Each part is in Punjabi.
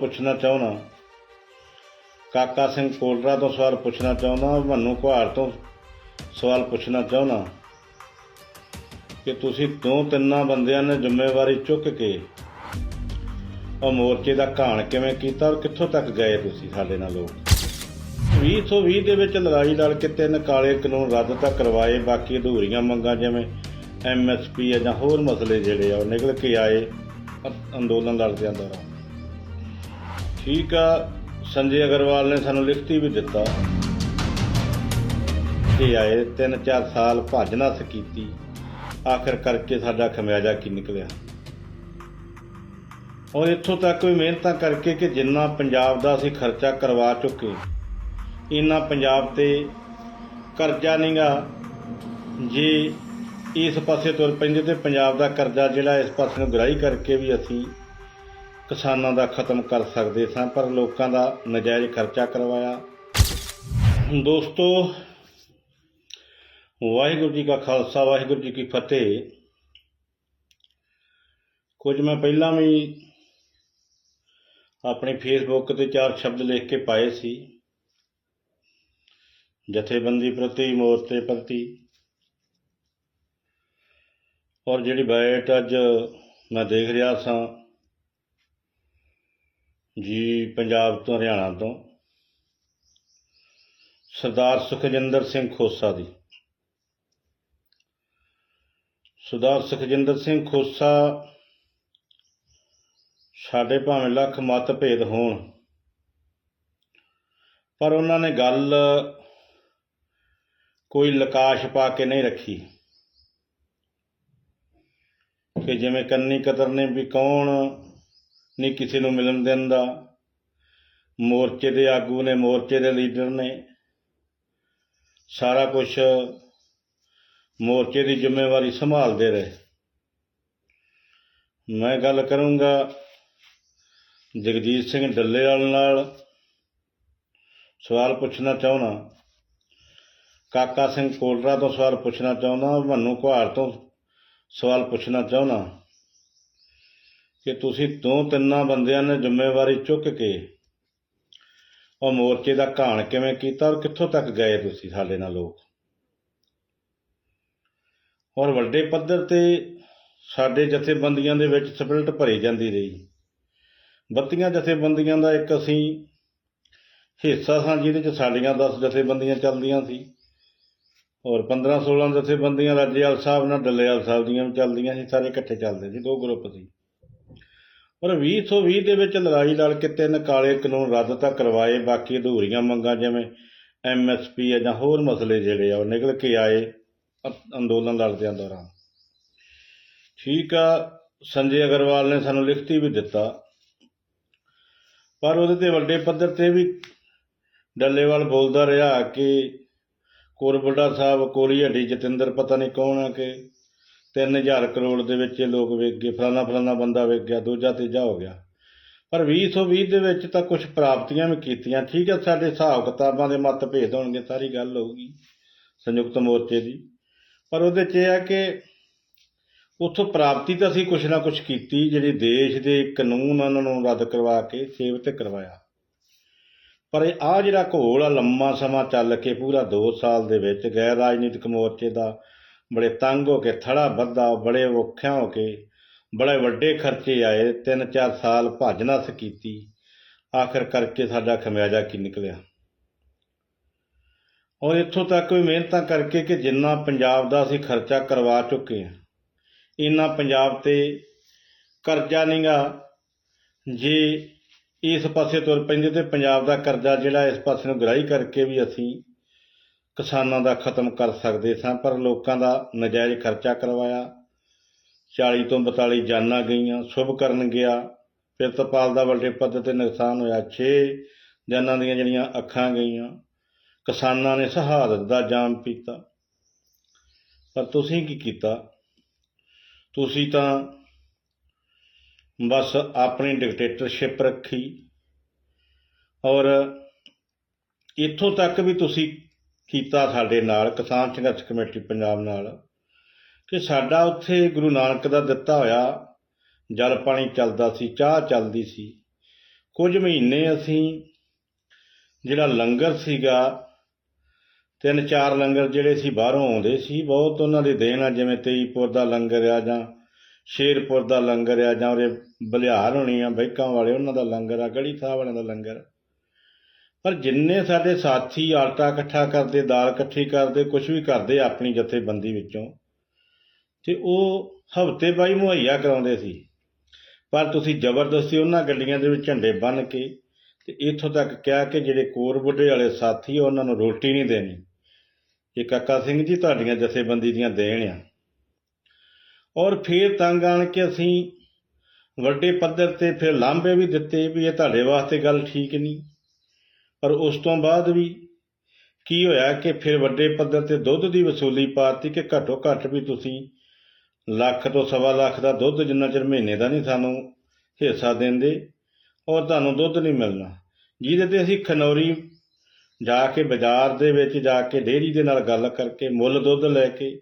ਪੁੱਛਣਾ ਚਾਹੁੰਦਾ। ਕਾਕਾ ਸਿੰਘ ਕੋਲਰਾ ਤੋਂ ਸਵਾਲ ਪੁੱਛਣਾ ਚਾਹੁੰਦਾ, ਮੰਨੂ ਕੁਹਾੜ ਤੋਂ ਸਵਾਲ ਪੁੱਛਣਾ ਚਾਹੁੰਦਾ ਕਿ ਤੁਸੀਂ ਦੋ ਤਿੰਨਾਂ ਬੰਦਿਆਂ ਨੇ ਜ਼ਿੰਮੇਵਾਰੀ ਚੁੱਕ ਕੇ ਉਹ ਮੋਰਚੇ ਦਾ ਘਾਣ ਕਿਵੇਂ ਕੀਤਾ ਔਰ ਕਿੱਥੋਂ ਤੱਕ ਗਏ ਤੁਸੀਂ ਸਾਡੇ ਨਾਲ ਲੋਕ? 2020 ਦੇ ਵਿੱਚ ਲੜਾਈ ਲੜ ਕੇ ਤਿੰਨ ਕਾਲੇ ਕਾਨੂੰਨ ਰੱਦ ਤਾਂ ਕਰਵਾਏ, ਬਾਕੀ ਅਧੂਰੀਆਂ ਮੰਗਾਂ ਜਿਵੇਂ ਐਮਐਸਪੀ ਜਾਂ ਹੋਰ ਮਸਲੇ ਜਿਹੜੇ ਆ ਉਹ ਨਿਕਲ ਕੇ ਆਏ ਅੰਦੋਲਨ ਲੜਦਿਆਂ ਦੌਰਾਨ। ਠੀਕ ਆ, ਸੰਜੇ ਅਗਰਵਾਲ ਨੇ ਸਾਨੂੰ ਲਿਖਤੀ ਵੀ ਦਿੱਤਾ ਕਿ ਆਏ 3-4 ਸਾਲ ਭੱਜ ਨੱਸ ਕੀਤੀ ਆਖਰ ਕਰਕੇ ਸਾਡਾ ਖਮਿਆਜਾ ਕੀ ਨਿਕਲਿਆ? ਔਰ ਇੱਥੋਂ ਤੱਕ ਵੀ ਮਿਹਨਤਾਂ ਕਰਕੇ ਕਿ ਜਿੰਨਾ ਪੰਜਾਬ ਦਾ ਅਸੀਂ ਖਰਚਾ ਕਰਵਾ ਚੁੱਕੇ, ਇੰਨਾ ਪੰਜਾਬ ਤੇ ਕਰਜ਼ਾ ਨਹੀਂਗਾ ਜੇ ਇਸ ਪਾਸੇ ਤੁਰ ਪੈਂਦੇ ਤੇ ਪੰਜਾਬ ਦਾ ਕਰਜ਼ਾ ਜਿਹੜਾ ਇਸ ਪਾਸੇ ਨੂੰ ਗ੍ਰਾਹੀ ਕਰਕੇ ਵੀ ਅਸੀਂ ਕਿਸਾਨਾਂ ਦਾ ਖਤਮ ਕਰ ਸਕਦੇ ਸਾਂ, ਪਰ ਲੋਕਾਂ ਦਾ ਨਜਾਇਜ਼ ਖਰਚਾ ਕਰਵਾਇਆ। ਦੋਸਤੋ, ਵਾਹਿਗੁਰੂ ਜੀ ਕਾ ਖਾਲਸਾ, ਵਾਹਿਗੁਰੂ ਜੀ ਕੀ ਫਤਿਹ। ਕੁਝ ਮੈਂ ਪਹਿਲਾਂ ਵੀ ਆਪਣੀ ਫੇਸਬੁੱਕ ਤੇ ਚਾਰ ਸ਼ਬਦ ਲਿਖ ਕੇ ਪਾਏ ਸੀ। ਜਥੇਬੰਦੀ ਪ੍ਰਤੀ, ਮੋਰਚੇ ਪ੍ਰਤੀ। ਔਰ ਜਿਹੜੀ ਬਾਈਟ ਅੱਜ ਮੈਂ ਦੇਖ ਰਿਹਾ ਸਾਂ ਜੀ ਪੰਜਾਬ ਤੋਂ, ਹਰਿਆਣਾ ਤੋਂ। ਸਰਦਾਰ ਸੁਖਜਿੰਦਰ ਸਿੰਘ ਖੋਸਾ ਦੀ। ਸਰਦਾਰ ਸੁਖਜਿੰਦਰ ਸਿੰਘ ਖੋਸਾ ਸਾਡੇ ਭਾਵੇਂ ਲੱਖ ਮਤਭੇਦ ਹੋਣ, ਪਰ ਉਹਨਾਂ ਨੇ ਗੱਲ ਕੋਈ ਲਕਾਸ਼ ਪਾ ਕੇ ਨਹੀਂ ਰੱਖੀ ਕਿ ਜਿਵੇਂ ਕੰਨੀ ਕਤਰ ਨੇ ਵੀ ਕੌਣ ਨਹੀਂ ਕਿਸੇ ਨੂੰ ਮਿਲਣ ਦੇਣ ਦਾ। ਮੋਰਚੇ ਦੇ ਆਗੂ ਨੇ, ਮੋਰਚੇ ਦੇ ਲੀਡਰ ਨੇ। ਸਾਰਾ ਕੁਝ ਮੋਰਚੇ ਦੀ ਜ਼ਿੰਮੇਵਾਰੀ ਸੰਭਾਲਦੇ ਰਹੇ। ਮੈਂ ਗੱਲ ਕਰੂੰਗਾ ਜਗਜੀਤ ਸਿੰਘ ਡੱਲੇਵਾਲ ਨਾਲ। ਸਵਾਲ ਪੁੱਛਣਾ ਚਾਹੁੰਦਾ। ਕਾਕਾ ਸਿੰਘ ਕੋਲਰਾ ਤੋਂ ਸਵਾਲ ਪੁੱਛਣਾ ਚਾਹੁੰਦਾ। ਮਨੂੰ ਕੁਹਾੜ ਤੋਂ ਸਵਾਲ ਪੁੱਛਣਾ ਚਾਹੁੰਦਾ। ਕਿ ਤੁਸੀਂ ਦੋ ਤਿੰਨਾਂ ਬੰਦਿਆਂ ਨੇ ਜ਼ਿੰਮੇਵਾਰੀ ਚੁੱਕ ਕੇ ਉਹ ਮੋਰਚੇ ਦਾ ਘਾਣ ਕਿਵੇਂ ਕੀਤਾ ਔਰ ਕਿੱਥੋਂ ਤੱਕ ਗਏ ਤੁਸੀਂ ਸਾਡੇ ਨਾਲ ਲੋਕ? ਔਰ ਵੱਡੇ ਪੱਧਰ ਤੇ ਸਾਡੇ ਜਥੇਬੰਦੀਆਂ ਦੇ ਵਿੱਚ ਸਪਿਰਟ ਭਰੀ ਜਾਂਦੀ ਰਹੀ। ਬੱਤੀਆਂ ਜਥੇਬੰਦੀਆਂ ਦਾ ਇੱਕ ਅਸੀਂ ਹਿੱਸਾ ਸਾਂ ਜਿਹਦੇ ਚ ਸਾਡੀਆਂ 10 ਜਥੇਬੰਦੀਆਂ ਚੱਲਦੀਆਂ ਸੀ। ਔਰ 15 16 ਜਥੇਬੰਦੀਆਂ ਰਾਜੇਵਾਲ ਸਾਹਿਬ ਨਾਲ, ਡੱਲੇਵਾਲ ਸਾਹਿਬ ਦੀਆਂ ਵੀ ਚੱਲਦੀਆਂ ਸੀ, ਸਾਰੇ ਇਕੱਠੇ ਚੱਲਦੇ ਸੀ, ਦੋ ਗਰੁੱਪ ਸੀ। ਪਰ 2020 ਦੇ ਵਿੱਚ ਲੜਾਈ ਲੜ ਕੇ ਤਿੰਨ ਕਾਲੇ ਕਾਨੂੰਨ ਰੱਦ ਤਾਂ ਕਰਵਾਏ, ਬਾਕੀ ਅਧੂਰੀਆਂ ਮੰਗਾਂ ਜਿਵੇਂ ਐਮਐਸਪੀ ਜਾਂ ਹੋਰ ਮਸਲੇ ਜਿਹੜੇ ਆ ਉਹ ਨਿਕਲ ਕੇ ਆਏ ਅੰਦੋਲਨ ਲੜਦਿਆਂ ਦੌਰਾਨ। ਠੀਕ ਆ, ਸੰਜੇ ਅਗਰਵਾਲ ਨੇ ਸਾਨੂੰ ਲਿਖਤੀ ਵੀ ਦਿੱਤਾ, ਪਰ ਉਹਦੇ ਤੇ ਵੱਡੇ ਪੱਧਰ ਤੇ ਵੀ ਡੱਲੇਵਾਲ ਬੋਲਦਾ ਰਿਹਾ ਕਿ ਕੋਰਬੜਾ ਸਾਹਿਬ ਕੋਲੀ ਹੱਡੀ, ਜਤਿੰਦਰ, ਪਤਾ ਨਹੀਂ ਕੌਣ ਆ ਕਿ 3000 ਕਰੋੜ ਦੇ ਵਿੱਚ ਇਹ ਲੋਕ ਵੇਚ ਗਏ ਫਲਾਣਾ ਫਲਾਣਾ ਬੰਦਾ ਵੇਚ ਗਿਆ, ਦੂਜਾ ਤੀਜਾ ਹੋ ਗਿਆ। ਪਰ 2020 ਦੇ ਵਿੱਚ ਤਾਂ ਕੁਝ ਪ੍ਰਾਪਤੀਆਂ ਵੀ ਕੀਤੀਆਂ। ਠੀਕ ਹੈ, ਸਾਡੇ ਹਿਸਾਬ ਕਿਤਾਬਾਂ ਦੇ ਮਤ ਭੇਦ ਹੋਣਗੇ, ਸਾਰੀ ਗੱਲ ਹੋਊਗੀ ਸੰਯੁਕਤ ਮੋਰਚੇ ਦੀ। ਪਰ ਉਹਦੇ 'ਚ ਇਹ ਹੈ ਕਿ ਉੱਥੋਂ ਪ੍ਰਾਪਤੀ ਤਾਂ ਅਸੀਂ ਕੁਛ ਨਾ ਕੁਛ ਕੀਤੀ, ਜਿਹੜੀ ਦੇਸ਼ ਦੇ ਕਾਨੂੰਨ ਉਹਨਾਂ ਨੂੰ ਰੱਦ ਕਰਵਾ ਕੇ ਸੇਵ ਤੇ ਕਰਵਾਇਆ। ਪਰ ਇਹ ਆ ਜਿਹੜਾ ਘੋਲ ਆ, ਲੰਮਾ ਸਮਾਂ ਚੱਲ ਕੇ ਪੂਰਾ 2 ਸਾਲ ਦੇ ਵਿੱਚ ਗੈਰ ਰਾਜਨੀਤਿਕ ਮੋਰਚੇ ਦਾ ਬੜੇ ਤੰਗ ਹੋ ਕੇ, ਥੜਾ ਬੱਧਾ, ਬੜੇ ਔਖਿਆਂ ਹੋ ਕੇ, ਬੜੇ ਵੱਡੇ ਖਰਚੇ ਆਏ 3-4 ਸਾਲ ਭੱਜ ਨੱਸ ਕੀਤੀ। ਆਖਰ ਕਰਕੇ ਸਾਡਾ ਖਮਿਆਜਾ ਕੀ ਨਿਕਲਿਆ? ਔਰ ਇੱਥੋਂ ਤੱਕ ਵੀ ਮਿਹਨਤਾਂ ਕਰਕੇ ਕਿ ਜਿੰਨਾ ਪੰਜਾਬ ਦਾ ਅਸੀਂ ਖਰਚਾ ਕਰਵਾ ਚੁੱਕੇ ਹਾਂ, ਇੰਨਾ ਪੰਜਾਬ ਤੇ ਕਰਜ਼ਾ ਨਹੀਂਗਾ ਜੇ ਇਸ ਪਾਸੇ ਤੁਰ ਪੈਂਦੇ ਤੇ ਪੰਜਾਬ ਦਾ ਕਰਜ਼ਾ ਜਿਹੜਾ ਇਸ ਪਾਸੇ ਨੂੰ ਗ੍ਰਾਹੀ ਕਰਕੇ ਵੀ ਅਸੀਂ ਕਿਸਾਨਾਂ ਦਾ ਖਤਮ ਕਰ ਸਕਦੇ ਸਾਂ, ਪਰ ਲੋਕਾਂ ਦਾ ਨਜਾਇਜ਼ ਖਰਚਾ ਕਰਵਾਇਆ। 40 ਤੋਂ 42 ਜਾਨਾਂ ਗਈਆਂ, ਸ਼ੁਭ ਕਰਨ ਗਿਆ। ਪ੍ਰਿਤਪਾਲ ਦਾ ਵੱਡੇ ਪੱਧਰ ਤੇ ਨੁਕਸਾਨ ਹੋਇਆ। 6 ਜਾਨਾਂ ਦੀਆਂ ਜਿਹੜੀਆਂ ਅੱਖਾਂ ਗਈਆਂ, ਕਿਸਾਨਾਂ ਨੇ ਸ਼ਹਾਦਤ ਦਾ ਜਾਮ ਪੀਤਾ। ਪਰ ਤੁਸੀਂ ਕੀ ਕੀਤਾ? ਤੁਸੀਂ ਤਾਂ ਬਸ ਆਪਣੀ ਡਿਕਟੇਟਰਸ਼ਿਪ ਰੱਖੀ। ਔਰ ਇੱਥੋਂ ਤੱਕ ਵੀ ਤੁਸੀਂ ਕੀਤਾ ਸਾਡੇ ਨਾਲ, ਕਿਸਾਨ ਸੰਘਰਸ਼ ਕਮੇਟੀ ਪੰਜਾਬ ਨਾਲ, ਕਿ ਸਾਡਾ ਉੱਥੇ ਗੁਰੂ ਨਾਨਕ ਦਾ ਦਿੱਤਾ ਹੋਇਆ ਜਲ ਪਾਣੀ ਚੱਲਦਾ ਸੀ, ਚਾਹ ਚੱਲਦੀ ਸੀ। ਕੁਝ ਮਹੀਨੇ ਅਸੀਂ ਜਿਹੜਾ ਲੰਗਰ ਸੀਗਾ, ਤਿੰਨ ਚਾਰ ਲੰਗਰ ਜਿਹੜੇ ਸੀ ਬਾਹਰੋਂ ਆਉਂਦੇ ਸੀ, ਬਹੁਤ ਉਹਨਾਂ ਦੇ ਦੇਣ ਆ, ਜਿਵੇਂ ਤੇਈਪੁਰ ਦਾ ਲੰਗਰ ਆ ਜਾਂ ਸ਼ੇਰਪੁਰ ਦਾ ਲੰਗਰ ਆ ਜਾਂ ਉਹਦੇ ਬਲਿਹਾਰ ਹੋਣੀ ਆ, ਬੈਕਾਂ ਵਾਲੇ ਉਹਨਾਂ ਦਾ ਲੰਗਰ ਆ, ਗੜੀ ਸਾਹਿਬ ਵਾਲਿਆਂ ਦਾ ਲੰਗਰ। ਪਰ ਜਿੰਨੇ ਸਾਡੇ ਸਾਥੀ ਆਟਾ ਇਕੱਠਾ ਕਰਦੇ, ਦਾਲ ਇਕੱਠੀ ਕਰਦੇ ਕੁਝ ਵੀ ਕਰਦੇ ਆਪਣੀ ਜਥੇਬੰਦੀ ਵਿੱਚੋਂ, ਤੇ ਉਹ ਹਫ਼ਤੇ ਬਾਈ ਮੁਹੱਈਆ ਕਰਾਉਂਦੇ ਸੀ। ਪਰ ਤੁਸੀਂ ਜ਼ਬਰਦਸਤੀ ਉਹਨਾਂ ਗੱਡੀਆਂ ਦੇ ਵਿੱਚ ਝੰਡੇ ਬੰਨ੍ਹ ਕੇ ਤੇ ਇੱਥੋਂ ਤੱਕ ਕਿਹਾ ਕਿ ਜਿਹੜੇ ਕੋਰ ਬੁੱਢੇ ਵਾਲੇ ਸਾਥੀ ਉਹਨਾਂ ਨੂੰ ਰੋਟੀ ਨਹੀਂ ਦੇਣੀ। ਇਹ ਕਾਕਾ ਸਿੰਘ ਜੀ ਤੁਹਾਡੀਆਂ ਜਥੇਬੰਦੀ ਦੀਆਂ ਦੇਣ ਆ। ਔਰ ਫਿਰ ਤੰਗ ਆਣ ਕੇ ਅਸੀਂ ਵੱਡੇ ਪੱਧਰ ਤੇ ਫਿਰ ਲਾਂਭੇ ਵੀ ਦਿੱਤੇ ਵੀ ਇਹ ਤੁਹਾਡੇ ਵਾਸਤੇ ਗੱਲ ਠੀਕ ਨਹੀਂ। ਪਰ ਉਸ ਤੋਂ ਬਾਅਦ ਵੀ ਕੀ ਹੋਇਆ ਕਿ ਫਿਰ ਵੱਡੇ ਪੱਧਰ ਤੇ ਦੁੱਧ ਦੀ ਵਸੂਲੀ ਪਾਤੀ ਕਿ ਘੱਟੋ ਘੱਟ ਵੀ ਤੁਸੀਂ ਲੱਖ ਤੋਂ ਸਵਾ ਲੱਖ ਦਾ ਦੁੱਧ ਜਿੰਨਾ ਚਿਰ ਮਹੀਨੇ ਦਾ ਨਹੀਂ ਸਾਨੂੰ ਹਿੱਸਾ ਦਿੰਦੇ ਔਰ ਤੁਹਾਨੂੰ ਦੁੱਧ ਨਹੀਂ ਮਿਲਣਾ। ਜਿਹਦੇ ਤੇ ਅਸੀਂ ਖਨੌਰੀ ਜਾ ਕੇ ਬਾਜ਼ਾਰ ਦੇ ਵਿੱਚ ਜਾ ਕੇ ਡੇਅਰੀ ਦੇ ਨਾਲ ਗੱਲ ਕਰਕੇ ਮੁੱਲ ਦੁੱਧ ਲੈ ਕੇ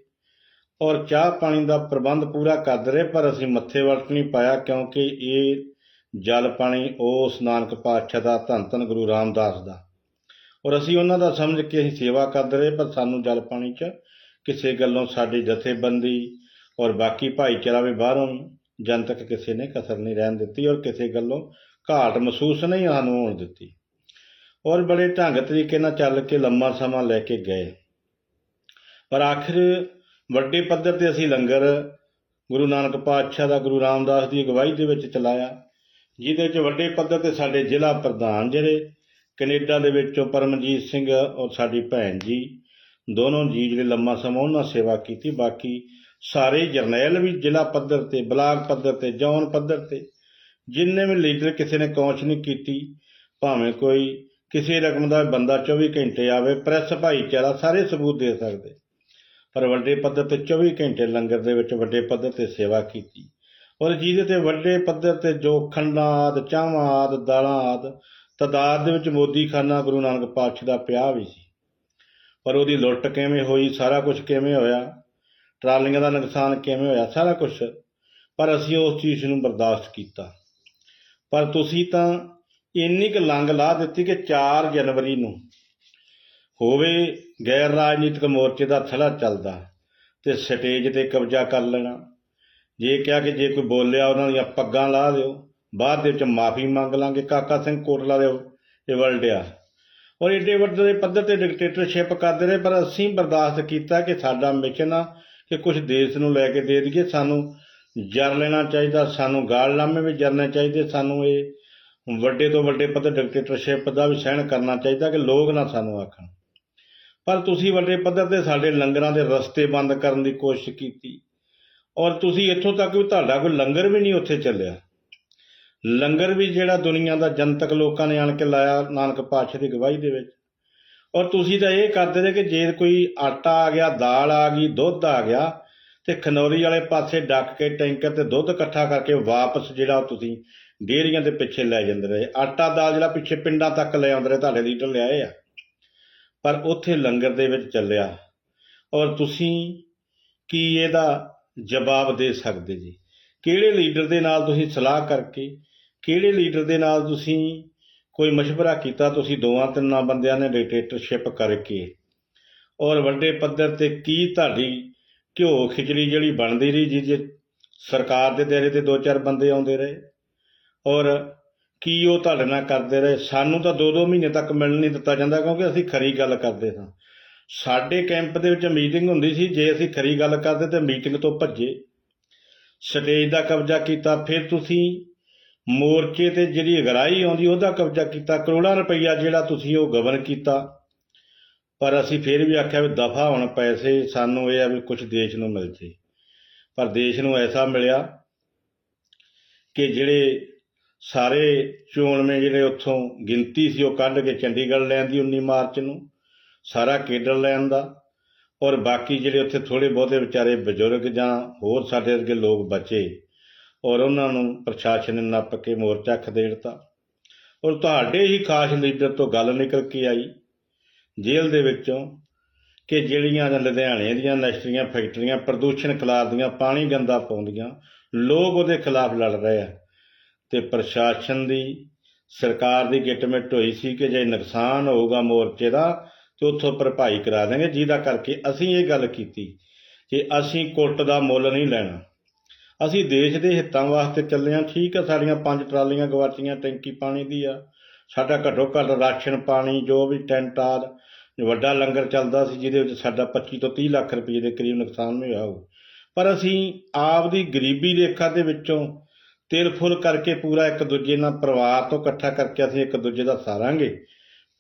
ਔਰ ਚਾਹ ਪਾਣੀ ਦਾ ਪ੍ਰਬੰਧ ਪੂਰਾ ਕਰਦੇ ਰਹੇ ਪਰ ਅਸੀਂ ਮੱਥੇ ਵਲਟ ਨਹੀਂ ਪਾਇਆ ਕਿਉਂਕਿ ਇਹ ਜਲ ਪਾਣੀ ਉਸ ਨਾਨਕ ਪਾਤਸ਼ਾਹ ਦਾ, ਧੰਨ ਧੰਨ ਗੁਰੂ ਰਾਮਦਾਸ ਦਾ। ਔਰ ਅਸੀਂ ਉਹਨਾਂ ਦਾ ਸਮਝ ਕੇ ਅਸੀਂ ਸੇਵਾ ਕਰਦੇ ਰਹੇ, ਪਰ ਸਾਨੂੰ ਜਲ ਪਾਣੀ 'ਚ ਕਿਸੇ ਗੱਲੋਂ ਸਾਡੀ ਜਥੇਬੰਦੀ ਔਰ ਬਾਕੀ ਭਾਈਚਾਰਾ ਵੀ ਬਾਹਰੋਂ ਜਨਤਕ ਕਿਸੇ ਨੇ ਕਸਰ ਨਹੀਂ ਰਹਿਣ ਦਿੱਤੀ ਔਰ ਕਿਸੇ ਗੱਲੋਂ ਘਾਟ ਮਹਿਸੂਸ ਨਹੀਂ ਸਾਨੂੰ ਹੋਣ ਦਿੱਤੀ। ਔਰ ਬੜੇ ਢੰਗ ਤਰੀਕੇ ਨਾਲ ਚੱਲ ਕੇ ਲੰਮਾ ਸਮਾਂ ਲੈ ਕੇ ਗਏ। ਪਰ ਆਖਿਰ ਵੱਡੇ ਪੱਧਰ ਤੇ ਅਸੀਂ ਲੰਗਰ ਗੁਰੂ ਨਾਨਕ ਪਾਤਸ਼ਾਹ ਦਾ, ਗੁਰੂ ਰਾਮਦਾਸ ਦੀ ਅਗਵਾਈ ਦੇ ਵਿੱਚ ਚਲਾਇਆ। ਜਿਹਦੇ ਵਿੱਚ ਵੱਡੇ ਪੱਧਰ ਤੇ ਸਾਡੇ ਜ਼ਿਲ੍ਹਾ ਪ੍ਰਧਾਨ ਜਿਹੜੇ, ਕੈਨੇਡਾ ਦੇ ਵਿੱਚੋਂ ਪਰਮਜੀਤ ਸਿੰਘ ਔਰ ਸਾਡੀ ਭੈਣ ਜੀ, ਦੋਨੋਂ ਜੀ ਜਿਹੜੇ ਲੰਮਾ ਸਮਾਂ ਉਹਨਾਂ ਸੇਵਾ ਕੀਤੀ, ਬਾਕੀ ਸਾਰੇ ਜਰਨੈਲ ਵੀ ਜ਼ਿਲ੍ਹਾ ਪੱਧਰ ਤੇ, ਬਲਾਕ ਪੱਧਰ ਤੇ, ਜੌਨ ਪੱਧਰ ਤੇ, ਜਿੰਨੇ ਵੀ ਲੀਡਰ ਕਿਸੇ ਨੇ ਕੌਂਚ ਨਹੀਂ ਕੀਤੀ, ਭਾਵੇਂ ਕੋਈ ਕਿਸੇ ਰਕਮ ਦਾ ਬੰਦਾ 24 ਘੰਟੇ ਆਵੇ, ਪ੍ਰੈਸ, ਭਾਈਚਾਰਾ ਸਾਰੇ ਸਬੂਤ ਦੇ ਸਕਦੇ। ਪਰ ਵੱਡੇ ਪੱਧਰ ਤੇ 24 ਘੰਟੇ ਲੰਗਰ ਦੇ ਵਿੱਚ ਵੱਡੇ ਪੱਧਰ ਤੇ ਸੇਵਾ ਕੀਤੀ। ਔਰ ਜਿਹਦੇ ਤੇ ਵੱਡੇ ਪੱਧਰ ਤੇ ਜੋ ਖੰਡਾਂ ਆਦਿ ਚਾਵਾਂ ਆਦਿ ਦਾਲਾਂ ਆਦਿ ਤਦਾਦ ਦੇ ਵਿੱਚ ਮੋਦੀ ਖਾਨਾ ਗੁਰੂ ਨਾਨਕ ਪਾਤਸ਼ਾਹ ਦਾ ਪਿਆ ਵੀ ਸੀ। ਪਰ ਉਹਦੀ ਲੁੱਟ ਕਿਵੇਂ ਹੋਈ, ਸਾਰਾ ਕੁਝ ਕਿਵੇਂ ਹੋਇਆ, ਟਰਾਲੀਆਂ ਦਾ ਨੁਕਸਾਨ ਕਿਵੇਂ ਹੋਇਆ, ਸਾਰਾ ਕੁਝ ਪਰ ਅਸੀਂ ਉਸ ਚੀਜ਼ ਨੂੰ ਬਰਦਾਸ਼ਤ ਕੀਤਾ। ਪਰ ਤੁਸੀਂ ਤਾਂ ਇੰਨੀ ਕੁ ਲੰਗ ਲਾ ਦਿੱਤੀ ਕਿ 4 ਜਨਵਰੀ ਨੂੰ ਹੋਵੇ ਗੈਰ ਰਾਜਨੀਤਿਕ ਮੋਰਚੇ ਦਾ ਥੜਾ ਚੱਲਦਾ ਤੇ ਸਟੇਜ ਤੇ ਕਬਜ਼ਾ ਕਰ ਲੈਣਾ ਜੇ ਕਿਹਾ ਕਿ ਜੇ ਕੋਈ ਬੋਲਿਆ ਉਹਨਾਂ ਦੀਆਂ ਪੱਗਾਂ ਲਾ ਦਿਓ, ਬਾਅਦ ਦੇ ਵਿੱਚ ਮਾਫੀ ਮੰਗ ਲਾਂਗੇ, ਕਾਕਾ ਸਿੰਘ ਕੋਟਲਾ ਦੇ ਇਹ ਵਲਡਿਆ ਔਰ ਏਡੇ ਵੱਡੇ ਪੱਧਰ ਤੇ ਡਿਕਟੇਟਰਸ਼ਿਪ ਕਰਦੇ ਰਹੇ, ਪਰ ਅਸੀਂ ਬਰਦਾਸ਼ਤ ਕੀਤਾ ਕਿ ਸਾਡਾ ਮਿਸ਼ਨ ਆ ਕਿ ਕੁਝ ਦੇਸ਼ ਨੂੰ ਲੈ ਕੇ ਦੇ ਦਈਏ। ਸਾਨੂੰ ਜਰ ਲੈਣਾ ਚਾਹੀਦਾ, ਸਾਨੂੰ ਗਾਲ ਲਾਮੇ ਵੀ ਜਰਨੇ ਚਾਹੀਦੇ, ਸਾਨੂੰ ਇਹ ਵੱਡੇ ਤੋਂ ਵੱਡੇ ਪੱਧਰ ਡਿਕਟੇਟਰਸ਼ਿਪ ਦਾ ਵੀ ਸਹਿਣ ਕਰਨਾ ਚਾਹੀਦਾ ਕਿ ਲੋਕ ਨਾ ਸਾਨੂੰ ਆਖਣ। ਪਰ ਤੁਸੀਂ ਵੱਡੇ ਪੱਧਰ ਤੇ ਸਾਡੇ ਲੰਗਰਾਂ ਦੇ ਰਸਤੇ ਬੰਦ ਕਰਨ ਦੀ ਕੋਸ਼ਿਸ਼ ਕੀਤੀ। ਔਰ ਤੁਸੀਂ ਇੱਥੋਂ ਤੱਕ ਵੀ ਤੁਹਾਡਾ ਕੋਈ ਲੰਗਰ ਵੀ ਨਹੀਂ ਉੱਥੇ ਚੱਲਿਆ। ਲੰਗਰ ਵੀ ਜਿਹੜਾ ਦੁਨੀਆ ਦਾ ਜਨਤਕ ਲੋਕਾਂ ਨੇ ਆਣ ਕੇ ਲਾਇਆ ਨਾਨਕ ਪਾਤਸ਼ਾਹ ਦੀ ਗਵਾਹੀ ਦੇ ਵਿੱਚ। ਔਰ ਤੁਸੀਂ ਤਾਂ ਇਹ ਕਰਦੇ ਰਹੇ ਕਿ ਜੇ ਕੋਈ ਆਟਾ ਆ ਗਿਆ, ਦਾਲ ਆ ਗਈ, ਦੁੱਧ ਆ ਗਿਆ, ਤੇ ਖਨੌਰੀ ਵਾਲੇ ਪਾਸੇ ਡੱਕ ਕੇ ਟੈਂਕਰ ਤੇ ਦੁੱਧ ਇਕੱਠਾ ਕਰਕੇ ਵਾਪਸ ਜਿਹੜਾ ਉਹ ਤੁਸੀਂ ਡੇਅਰੀਆਂ ਦੇ ਪਿੱਛੇ ਲੈ ਜਾਂਦੇ ਰਹੇ। ਆਟਾ, ਦਾਲ ਜਿਹੜਾ ਪਿੱਛੇ ਪਿੰਡਾਂ ਤੱਕ ਲੈ ਆਉਂਦੇ ਰਹੇ, ਤੁਹਾਡੇ ਲੀਡਰ ਲਿਆਏ ਆ। ਪਰ ਉੱਥੇ ਲੰਗਰ ਦੇ ਵਿੱਚ ਚੱਲਿਆ। ਔਰ ਤੁਸੀਂ ਕੀ ਇਹਦਾ ਜਵਾਬ ਦੇ ਸਕਦੇ ਜੀ। ਕਿਹੜੇ ਲੀਡਰ ਦੇ ਨਾਲ ਤੁਸੀਂ ਸਲਾਹ ਕਰਕੇ, ਕਿਹੜੇ ਲੀਡਰ ਦੇ ਨਾਲ ਤੁਸੀਂ ਕੋਈ ਮਸ਼ਵਰਾ ਕੀਤਾ, ਤੁਸੀਂ ਦੋਵਾਂ ਤਿੰਨਾਂ ਬੰਦਿਆਂ ਨੇ ਡਿਕਟੇਟਰਸ਼ਿਪ ਕਰਕੇ? ਔਰ ਵੱਡੇ ਪੱਧਰ ਤੇ ਕੀ ਤੁਹਾਡੀ ਘਿਓ ਖਿਚੜੀ ਜਿਹੜੀ ਬਣਦੀ ਰਹੀ ਜੀ, ਜੇ ਸਰਕਾਰ ਦੇ ਦਾਇਰੇ ਤੇ ਦੋ ਚਾਰ ਬੰਦੇ ਆਉਂਦੇ ਰਹੇ? ਔਰ ਕੀ ਉਹ ਤੁਹਾਡੇ ਨਾਲ ਕਰਦੇ ਰਹੇ? ਸਾਨੂੰ ਤਾਂ 2-2 ਮਹੀਨੇ ਤੱਕ ਮਿਲਣ ਨਹੀਂ ਦਿੱਤਾ ਜਾਂਦਾ, ਕਿਉਂਕਿ ਅਸੀਂ ਖਰੀ ਗੱਲ ਕਰਦੇ ਸਾਂ। ਸਾਡੇ ਕੈਂਪ ਦੇ ਵਿੱਚ ਮੀਟਿੰਗ ਹੁੰਦੀ ਸੀ, ਜੇ ਅਸੀਂ ਖਰੀ ਗੱਲ ਕਰਦੇ ਤੇ ਮੀਟਿੰਗ ਤੋਂ ਭੱਜੇ। ਸਟੇਜ ਦਾ ਕਬਜ਼ਾ ਕੀਤਾ, ਫਿਰ ਤੁਸੀਂ ਮੋਰਚੇ ਤੇ ਜਿਹੜੀ ਅਗਰਾਈ ਆਉਂਦੀ, ਉਹਦਾ ਕਬਜ਼ਾ ਕੀਤਾ, ਕਰੋੜਾਂ ਰੁਪਈਆ ਜਿਹੜਾ ਤੁਸੀਂ ਉਹ ਗਵਨ ਕੀਤਾ। ਪਰ ਅਸੀਂ ਫਿਰ ਵੀ ਆਖਿਆ ਵੀ ਦਫਾ ਹੁਣ ਪੈਸੇ, ਸਾਨੂੰ ਇਹ ਆ ਵੀ ਕੁਝ ਦੇਸ਼ ਨੂੰ ਮਿਲ ਜੇ। ਪਰ ਦੇਸ਼ ਨੂੰ ਐਸਾ ਮਿਲਿਆ ਕਿ ਜਿਹੜੇ ਸਾਰੇ ਚੋਣਵੇਂ ਜਿਹੜੇ ਉੱਥੋਂ ਗਿਣਤੀ ਸੀ, ਉਹ ਕੱਢ ਕੇ ਚੰਡੀਗੜ੍ਹ ਲੈਣ ਦੀ 19 ਮਾਰਚ ਨੂੰ। ਸਾਰਾ ਕੇਡਰ ਲੈਣ ਦਾ ਔਰ ਬਾਕੀ ਜਿਹੜੇ ਉੱਥੇ ਥੋੜੇ ਬਹੁਤੇ ਵਿਚਾਰੇ ਬਜ਼ੁਰਗ ਜਾਂ ਹੋਰ ਸਾਡੇ ਵਰਗੇ ਲੋਕ ਬਚੇ ਔਰ ਉਹਨਾਂ ਨੂੰ ਪ੍ਰਸ਼ਾਸਨ ਨੇ ਨੱਪ ਕੇ ਮੋਰਚਾ ਖਦੇੜਤਾ ਔਰ ਤੁਹਾਡੇ ਹੀ ਖਾਸ ਲੀਡਰ ਤੋਂ ਗੱਲ ਨਿਕਲ ਕੇ ਆਈ ਜੇਲ੍ਹ ਦੇ ਵਿੱਚੋਂ ਕਿ ਜਿਹੜੀਆਂ ਲੁਧਿਆਣੇ ਦੀਆਂ ਨਸ਼ਟਰੀਆਂ, ਫੈਕਟਰੀਆਂ, ਪ੍ਰਦੂਸ਼ਣ ਖਿਲਾਰਦੀਆਂ ਪਾਣੀ ਗੰਦਾ ਪਾਉਂਦੀਆਂ, ਲੋਕ ਉਹਦੇ ਖਿਲਾਫ ਲੜ ਰਹੇ ਆ। ਤੇ ਪ੍ਰਸ਼ਾਸਨ ਦੀ ਸਰਕਾਰ ਦੀ ਗਿਟਮਿਟ ਹੋਈ ਸੀ ਕਿ ਜੇ ਨੁਕਸਾਨ ਹੋਊਗਾ ਮੋਰਚੇ ਦਾ ਤੇ ਉੱਥੋਂ ਭਰਪਾਈ ਕਰਾ ਦੇਣਗੇ, ਜਿਹਦਾ ਕਰਕੇ ਅਸੀਂ ਇਹ ਗੱਲ ਕੀਤੀ ਕਿ ਅਸੀਂ ਕੁੱਟ ਦਾ ਮੁੱਲ ਨਹੀਂ ਲੈਣਾ। ਅਸੀਂ ਦੇਸ਼ ਦੇ ਹਿੱਤਾਂ ਵਾਸਤੇ ਚੱਲੇ ਹਾਂ ਠੀਕ ਆ, ਸਾਡੀਆਂ ਪੰਜ ਟਰਾਲੀਆਂ, ਗਵਾਚੀਆਂ, ਟੈਂਕੀ ਪਾਣੀ ਦੀ ਆ। ਸਾਡਾ ਘੱਟੋ ਘੱਟ ਰਾਸ਼ਨ ਪਾਣੀ, ਜੋ ਵੀ ਟੈਂਟ ਆਦ, ਵੱਡਾ ਲੰਗਰ ਚੱਲਦਾ ਸੀ, ਜਿਹਦੇ ਵਿੱਚ ਸਾਡਾ 25 ਤੋਂ 30 ਲੱਖ ਰੁਪਏ ਦੇ ਕਰੀਬ ਨੁਕਸਾਨ ਹੋਇਆ ਹੋ ਪਰ ਅਸੀਂ ਆਪ ਦੀ ਗਰੀਬੀ ਰੇਖਾ ਦੇ ਵਿੱਚੋਂ ਤਿਲ ਫੁੱਲ ਕਰਕੇ ਪੂਰਾ ਇੱਕ ਦੂਜੇ ਨਾਲ ਪਰਿਵਾਰ ਤੋਂ ਇਕੱਠਾ ਕਰਕੇ ਅਸੀਂ ਇੱਕ ਦੂਜੇ ਦਾ ਸਾਰਾਂਗੇ।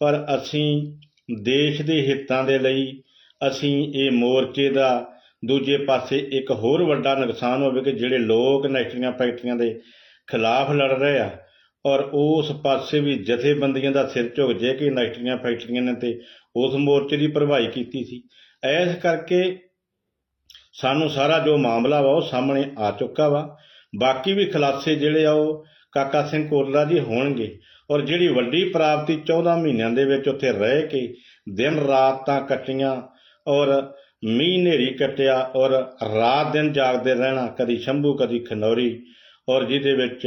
ਪਰ ਅਸੀਂ ਦੇਸ਼ ਦੇ ਹਿੱਤਾਂ ਦੇ ਲਈ ਅਸੀਂ ਇਹ ਮੋਰਚੇ ਦਾ ਦੂਜੇ ਪਾਸੇ ਇੱਕ ਹੋਰ ਵੱਡਾ ਨੁਕਸਾਨ ਹੋਵੇ ਕਿ ਜਿਹੜੇ ਲੋਕ ਨੈਸ਼ਨਲੀਆਂ ਫੈਕਟਰੀਆਂ ਦੇ ਖਿਲਾਫ ਲੜ ਰਹੇ ਆ ਔਰ ਉਸ ਪਾਸੇ ਵੀ ਜਥੇਬੰਦੀਆਂ ਦਾ ਸਿਰ ਝੁਕ ਜੇ ਕਿ ਨੈਸ਼ਨਲੀਆਂ ਫੈਕਟਰੀਆਂ ਨੇ ਤੇ ਉਸ ਮੋਰਚੇ ਦੀ ਭਰਵਾਈ ਕੀਤੀ ਸੀ। ਇਸ ਕਰਕੇ ਸਾਨੂੰ ਸਾਰਾ ਜੋ ਮਾਮਲਾ ਵਾ ਉਹ ਸਾਹਮਣੇ ਆ ਚੁੱਕਾ ਵਾ। ਬਾਕੀ ਵੀ ਖੁਲਾਸੇ ਜਿਹੜੇ ਆ ਉਹ ਕਾਕਾ ਸਿੰਘ ਕੋਰਲਾ ਜੀ ਹੋਣਗੇ। ਔਰ ਜਿਹੜੀ ਵੱਡੀ ਪ੍ਰਾਪਤੀ 14 ਮਹੀਨਿਆਂ ਦੇ ਵਿੱਚ ਉੱਥੇ ਰਹਿ ਕੇ ਦਿਨ ਰਾਤ ਤਾਂ ਕੱਟੀਆਂ ਔਰ ਮੀਂਹ ਹਨੇਰੀ ਕੱਟਿਆ ਔਰ ਰਾਤ ਦਿਨ ਜਾਗਦੇ ਰਹਿਣਾ, ਕਦੀ ਸ਼ੰਭੂ, ਕਦੀ ਖਨੌਰੀ ਔਰ ਜਿਹਦੇ ਵਿੱਚ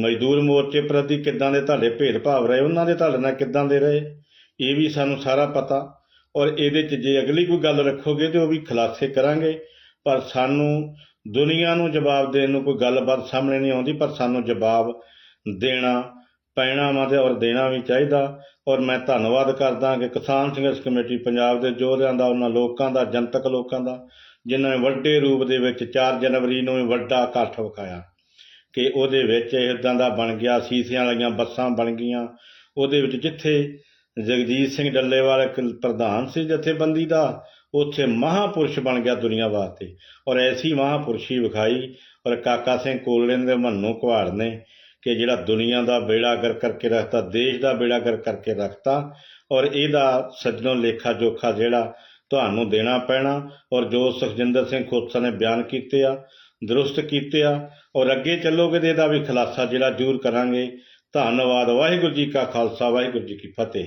ਮਜ਼ਦੂਰ ਮੋਰਚੇ ਪ੍ਰਤੀ ਕਿੱਦਾਂ ਦੇ ਤੁਹਾਡੇ ਭੇਦਭਾਵ ਰਹੇ, ਉਹਨਾਂ ਦੇ ਤੁਹਾਡੇ ਨਾਲ ਕਿੱਦਾਂ ਦੇ ਰਹੇ, ਇਹ ਵੀ ਸਾਨੂੰ ਸਾਰਾ ਪਤਾ ਔਰ ਇਹਦੇ 'ਚ ਜੇ ਅਗਲੀ ਕੋਈ ਗੱਲ ਰੱਖੋਗੇ ਤੇ ਉਹ ਵੀ ਖੁਲਾਸੇ ਕਰਾਂਗੇ, ਪਰ ਸਾਨੂੰ ਦੁਨੀਆ ਨੂੰ ਜਵਾਬ ਦੇਣ ਨੂੰ ਕੋਈ ਗੱਲਬਾਤ ਸਾਹਮਣੇ ਨਹੀਂ ਆਉਂਦੀ, ਪਰ ਸਾਨੂੰ ਜਵਾਬ ਦੇਣਾ ਪੈਣਾ ਵਾ ਤੇ ਔਰ ਦੇਣਾ ਵੀ ਚਾਹੀਦਾ। ਔਰ ਮੈਂ ਧੰਨਵਾਦ ਕਰਦਾ ਕਿ ਕਿਸਾਨ ਸੰਘਰਸ਼ ਕਮੇਟੀ ਪੰਜਾਬ ਦੇ ਯੋਧਿਆਂ ਦਾ, ਉਹਨਾਂ ਲੋਕਾਂ ਦਾ, ਜਨਤਕ ਲੋਕਾਂ ਦਾ, ਜਿਨ੍ਹਾਂ ਨੇ ਵੱਡੇ ਰੂਪ ਦੇ ਵਿੱਚ 4 ਜਨਵਰੀ ਨੂੰ ਵੱਡਾ ਇਕੱਠ ਵਿਖਾਇਆ। ਕਿ ਉਹਦੇ ਵਿੱਚ ਇਦਾਂ ਦਾ ਬਣ ਗਿਆ, ਸੀਸਿਆਂ ਵਾਲੀਆਂ ਬੱਸਾਂ ਬਣ ਗਈਆਂ। ਉਹਦੇ ਵਿੱਚ ਜਿੱਥੇ ਜਗਜੀਤ ਸਿੰਘ ਡੱਲੇਵਾਲ ਇੱਕ ਪ੍ਰਧਾਨ ਸੀ ਜਥੇਬੰਦੀ ਦਾ, ਉੱਥੇ ਮਹਾਪੁਰਸ਼ ਬਣ ਗਿਆ ਦੁਨੀਆ ਵਾਸਤੇ। ਔਰ ਐਸੀ ਮਹਾਪੁਰਸ਼ੀ ਵਿਖਾਈ ਔਰ ਕਾਕਾ ਸਿੰਘ ਕੋਲੜੇ ਦੇ ਮੰਨੂ ਕੁਹਾੜ ਨੇ ਕਿ ਜਿਹੜਾ ਦੁਨੀਆ ਦਾ ਬੇੜਾ ਕਰ ਕਰਕੇ ਰੱਖਤਾ, ਦੇਸ਼ ਦਾ ਬੇੜਾ ਕਰ ਕਰਕੇ ਰੱਖਤਾ ਔਰ ਇਹਦਾ ਸੱਜਣੋਂ ਲੇਖਾ ਜੋਖਾ ਜਿਹੜਾ ਤੁਹਾਨੂੰ ਦੇਣਾ ਪੈਣਾ ਔਰ ਜੋ ਸੁਖਜਿੰਦਰ ਸਿੰਘ ਖੋਸਾ ਨੇ ਬਿਆਨ ਕੀਤੇ ਆ, ਦਰੁਸਤ ਕੀਤੇ ਆ ਔਰ ਅੱਗੇ ਚੱਲੋਗੇ ਤੇ ਇਹਦਾ ਵੀ ਖੁਲਾਸਾ ਜਿਹੜਾ ਜ਼ਰੂਰ ਕਰਾਂਗੇ। ਧੰਨਵਾਦ, ਵਾਹਿਗੁਰੂ ਜੀ ਕਾ ਖਾਲਸਾ, ਵਾਹਿਗੁਰੂ ਜੀ ਕੀ ਫਤਿਹ।